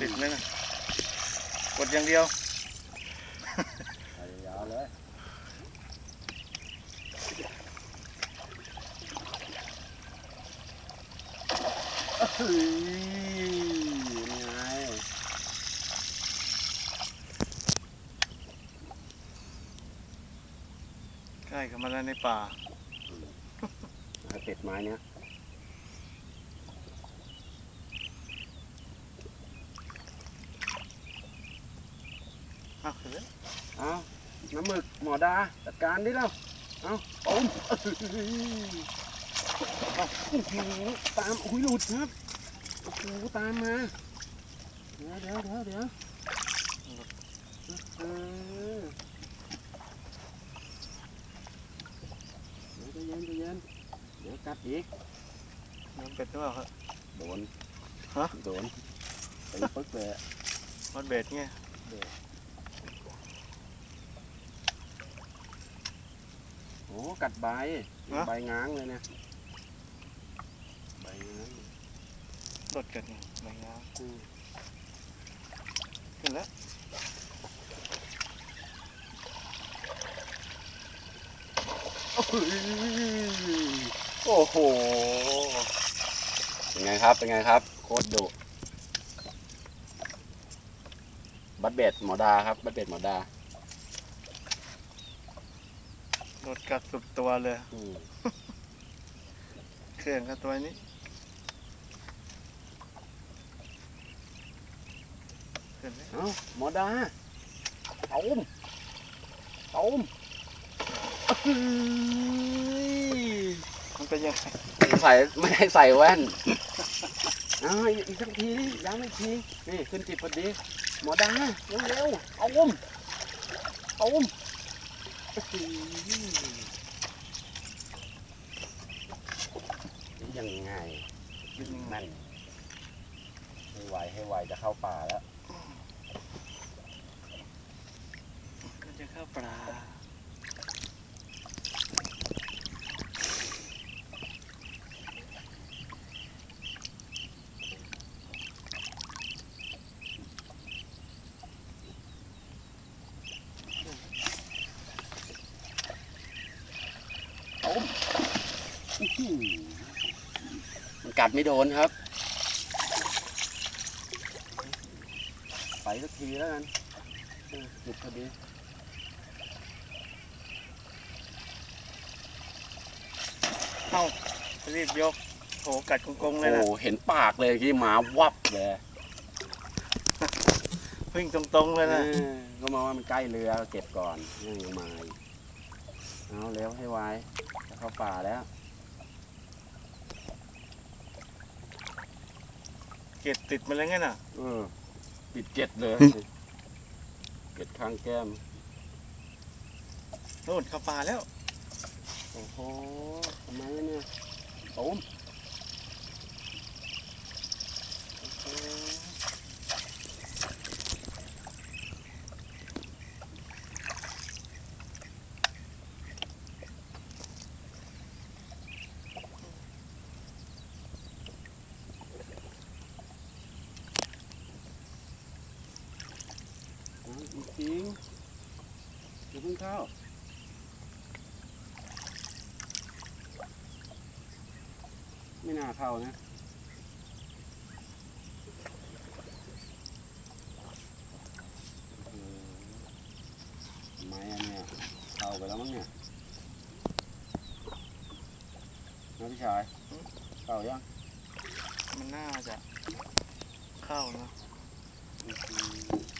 ติดไหมนะกดอย่างเดียวไปยาวเลยเฮ้ยยังไงใกล้กับมาแล้วในป่าให้ติดไม้เนี้ย อ้าวเฮ้ยเอาน้ำหมึกหมอดาจัดการดิแล้วเอาปุ้มเอ้ยเอาโอ้โหตามอุ้ยหลุดครับโอ้โหตามมาเดี๋ยวเดี๋ยวเดี๋ยวเดี๋ยวเออเดี๋ยวใจเย็นใจเย็นเดี๋ยวกัดอีก น้ำเป็ดหรือเปล่าครับ โดนฮะ โดนไปปึ๊กเลยอะวัดเบ็ดไง โอ้กัดใบใบง้างเลยเนี่ยใบง้างรถกันใบงาอืมขึ้นแล้วโอ้โหเป็นไงครับเป็นไงครับ โคตรดุบัตเบ็ดหมอดาครับบัตเบ็ดหมอดา รถกัดสุดตัวเลย อืมเครื่องกับตัวนี้ ขึ้นแล้วเอ้าหมอดาตูมตูมเอ้ยมันเป็นยังไงใส่ไม่ได้ใส่แว่นเอาอีกอีกสักทีดิย้ำอีกที นี่ขึ้นจิตพอดี หมอดาเร็วๆเอาอุ้มเอาอุ้มอื้อหือยังไง เป็นยังไงแม่นให้ไวให้ไวจะเข้าป่าแล้ว ก็จะเข้าปลาอื้อหือมัน กัดไม่โดนครับ ไปสักทีแล้วกันเออหยุดพอดีเอ้ารีบยกโหกัดกงๆเลยนะโอ้เห็นปากเลยที่หมาวับเลยวิ่งตรงๆเลยนะเออก็มาว่ามันใกล้เรือเก็บก่อนยังยังมาอีกเอาเร็วให้ไวจะเข้าป่าแล้ว เก็ดติดมาแล้วไงน่ะ เออติดเจ็ดเลยเจ็ดข้างแก้มโน่นเข้าป่าแล้ว โอ้โหทำไมเนี่ยตูมโอ้โหเอา จริงๆอย่าเพิ่งเข้าไม่น่าเข้านะทำไมอะเนี่ยเข้าไปแล้วมั้งเนี่ยนะพี่ชายเข้ายัง มันน่าจะเข้านะอื้อหือ